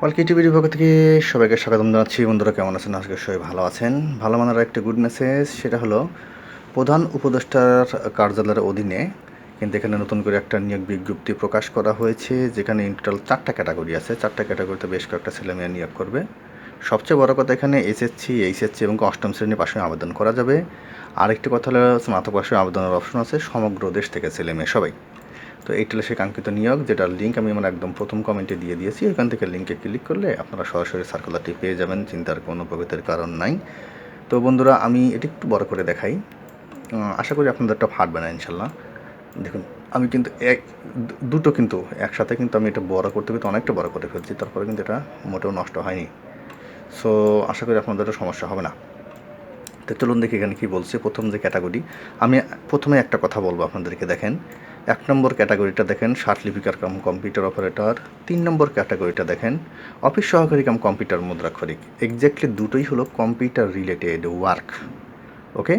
ওয়ালকি টিভির বিভাগ থেকে সবাইকে স্বাগতম জানাচ্ছি। বন্ধুরা, কেমন আছেন? আজকে সবাই ভালো আছেন। ভালো মানার একটা গুড মেসেজ সেটা হলো, প্রধান উপদেষ্টার কার্যালয়ের অধীনে কিন্তু এখানে নতুন করে একটা নিয়োগ বিজ্ঞপ্তি প্রকাশ করা হয়েছে, যেখানে টোটাল চারটা ক্যাটাগরি আছে। চারটা ক্যাটাগরিতে বেশ কয়েকটা ছেলেমেয়ে নিয়োগ করবে। সবচেয়ে বড় কথা এখানে এসএসসি এইচএসসি এবং অষ্টম শ্রেণি পাশে আবেদন করা যাবে। আরেকটি কথা হলো, স্নাতক পাশে আবেদনের অপশন আছে। সমগ্র দেশ থেকে ছেলেমেয়ে সবাই। তো এইটা সেই কাঙ্ক্ষিত নিয়োগ, যেটার লিঙ্ক আমি আমার একদম প্রথম কমেন্টে দিয়ে দিয়েছি ওইখান থেকে লিঙ্কে ক্লিক করলে আপনারা সরাসরি সার্কুলারটি পেয়ে যাবেন, চিন্তার কোনো প্রভৃতির কারণ নাই। তো বন্ধুরা, আমি এটি একটু বড় করে দেখাই। আশা করি আপনাদেরটা ফাটবে না ইনশাল্লাহ। দেখুন, আমি কিন্তু এক, দুটো কিন্তু একসাথে কিন্তু আমি এটা বড় করতে করতে অনেকটা বড় করে ফেলছি, তারপরে কিন্তু এটা মোটেও নষ্ট হয়নি। সো আশা করি আপনাদের সমস্যা হবে না। তো চলুন দেখি এখানে কী বলছে, প্রথম যে ক্যাটাগরি আমি প্রথমে একটা কথা বলব আপনাদেরকে, দেখেন। এক নম্বর ক্যাটাগরিটা দেখেন লিপিকার কাম কম্পিউটার অপারেটর। তিন নম্বর ক্যাটাগরিটা দেখেন, অফিস সহকারী কাম কম্পিউটার মুদ্রাক্ষরিক এক্স্যাক্টলি দুটোই হলো কম্পিউটার রিলেটেড ওয়ার্ক ওকে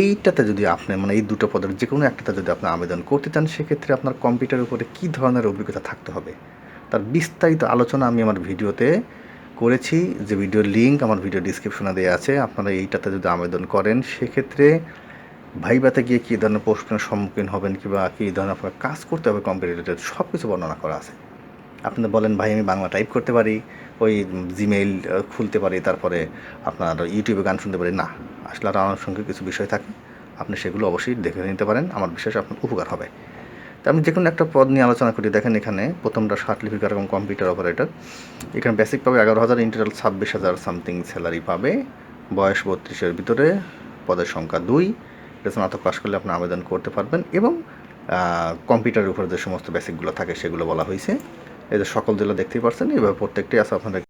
এইটাতে যদি আপনি মানে এই দুটো পদের যে কোনো একটাতে যদি আপনি আবেদন করতে চান, সেক্ষেত্রে আপনার কম্পিউটারের উপরে কী ধরনের অভিজ্ঞতা থাকতে হবে? তার বিস্তারিত আলোচনা আমি আমার ভিডিওতে করেছি, যে ভিডিওর লিঙ্ক আমার ভিডিও ডিসক্রিপশনে দেওয়া আছে। আপনারা এইটাতে যদি আবেদন করেন, সেক্ষেত্রে ভাইবাতে গিয়ে কী ধরনের প্রশ্নের সম্মুখীন হবেন কিংবা কী ধরনের আপনার কাজ করতে হবে কম্পিউটার সব কিছু বর্ণনা করা আছে। আপনি বলেন, ভাই, আমি বাংলা টাইপ করতে পারি, ওই জিমেইল খুলতে পারি, তারপরে আপনার ইউটিউবে গান শুনতে পারি। না, আসলে আর আনুষঙ্গিক কিছু বিষয় থাকে, আপনি সেগুলো অবশ্যই দেখে নিতে পারেন, আমার বিশেষ আপনার উপকার হবে। তা আমি যে কোনো একটা পদ নিয়ে আলোচনা করি, দেখেন এখানে প্রথমটা লিপিকার এবং কম্পিউটার অপারেটর এখানে বেসিক পাবে এগারো হাজার ইন্টারনাল ছাব্বিশ হাজার সামথিং স্যালারি পাবে, বয়স বত্রিশের ভিতরে পদের সংখ্যা দুই স্নাতক পাশ করলে আপনি আবেদন করতে পারবেন এবং কম্পিউটারের উপরে যে সমস্ত বেসিকগুলো থাকে সেগুলো বলা হয়েছে এদের সকল জেলা দেখতেই পারছেন, এভাবে প্রত্যেকটি আছে আপনারা